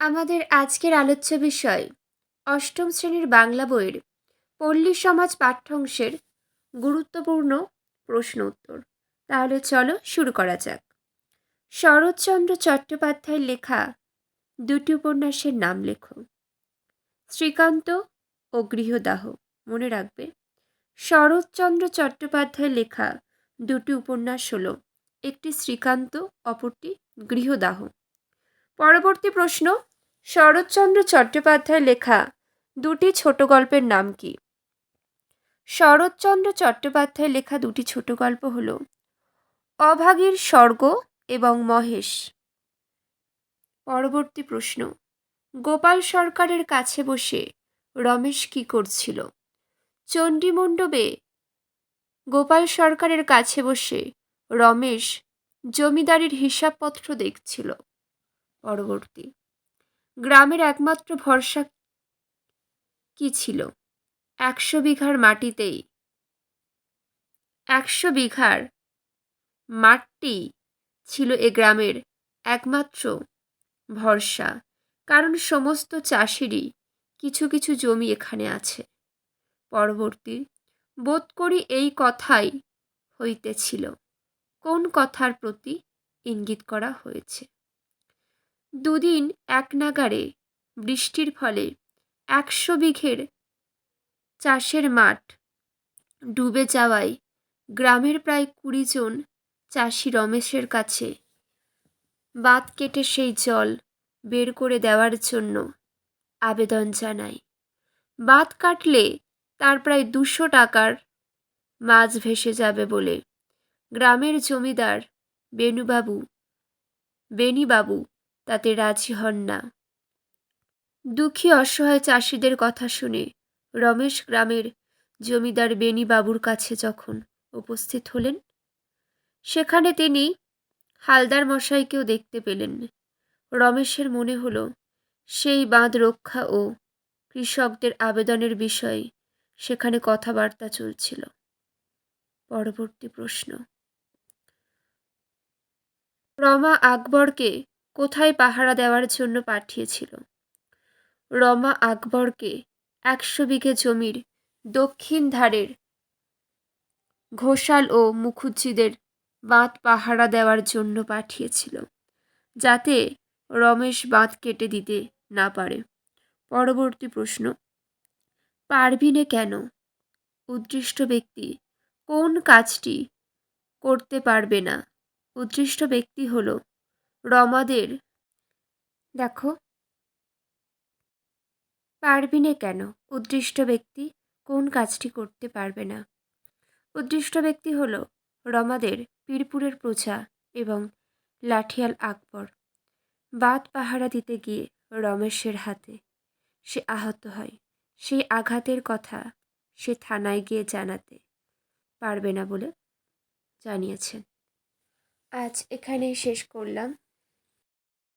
আমাদের আজকের আলোচ্য বিষয়, অষ্টম শ্রেণির বাংলা বইয়ের পল্লী সমাজ পাঠ্যাংশের গুরুত্বপূর্ণ প্রশ্ন উত্তর। তাহলে চলো শুরু করা যাক। শরৎচন্দ্র চট্টোপাধ্যায়ের লেখা দুটি উপন্যাসের নাম লেখো। শ্রীকান্ত ও গৃহদাহ, মনে রাখবে? শরৎচন্দ্র চট্টোপাধ্যায়ের লেখা দুটি উপন্যাস হলো, একটি শ্রীকান্ত, অপরটি গৃহদাহ। পরবর্তী প্রশ্ন শরৎচন্দ্র চট্টোপাধ্যায়ের লেখা দুটি ছোট গল্পের নাম কি? শরৎচন্দ্র চট্টোপাধ্যায়ের লেখা দুটি ছোট গল্প হল অভাগীর স্বর্গ এবং মহেশ। পরবর্তী প্রশ্ন, গোপাল সরকারের কাছে বসে রমেশ কি করছিল? চণ্ডীমণ্ডপে গোপাল সরকারের কাছে বসে রমেশ জমিদারির হিসাবপত্র দেখছিল। পরবর্তী গ্রামের একমাত্র ভরসা কি ছিল? একশো বিঘার মাটিতেই। একশো বিঘার মাটি ছিল এ গ্রামের একমাত্র ভরসা, কারণ সমস্ত চাষিরই কিছু কিছু জমি এখানে আছে। পরবর্তী, বোধ করি এই কথাই হইতেছিল। কোন কথার প্রতি ইঙ্গিত করা হয়েছে? দুদিন এক নাগারে বৃষ্টির ফলে একশো বিঘের চাষের মাঠ ডুবে যাওয়ায় গ্রামের প্রায় কুড়ি জন চাষি রমেশের কাছে বাঁধ কেটে সেই জল বের করে দেওয়ার জন্য আবেদন জানায়। বাঁধ কাটলে তার প্রায় দুশো টাকার মাছ ভেসে যাবে বলে গ্রামের জমিদার বেনুবাবু বেনিবাবু তাতে রাজি হন না। দুঃখী অসহায় চাষিদের কথা শুনে রমেশ গ্রামের জমিদার বেনিবাবুর কাছে যখন উপস্থিত হলেন, সেখানে তিনি হালদার মশাইকেও দেখতে পেলেন। রমেশের মনে হলো, সেই বাঁধ রক্ষা ও কৃষকদের আবেদনের বিষয়ে সেখানে কথাবার্তা চলছিল। পরবর্তী প্রশ্ন। রমা আকবরকে কোথায় পাহারা দেওয়ার জন্য পাঠিয়েছিল। রমা আকবরকে একশো বিঘে জমির দক্ষিণ ধারের ঘোষাল ও মুখুজ্জিদের বাঁধ পাহারা দেওয়ার জন্য পাঠিয়েছিল, যাতে রমেশ বাঁধ কেটে দিতে না পারে। পরবর্তী প্রশ্ন পারবিনে কেন? উদ্দৃষ্ট ব্যক্তি কোন কাজটি করতে পারবে না? উদ্দৃষ্ট ব্যক্তি হলো রমাদের। দেখো। পারবি না কেন? উদ্দৃষ্ট ব্যক্তি কোন কাজটি করতে পারবে না? উদ্দৃষ্ট ব্যক্তি হল রমাদের পীরপুরের প্রজা এবং লাঠিয়াল আকবর। বাদ পাহারা দিতে গিয়ে রমেশের হাতে সে আহত হয়। সেই আঘাতের কথা সে থানায় গিয়ে জানাতে পারবে না বলে জানিয়েছেন। আজ এখানেই শেষ করলাম।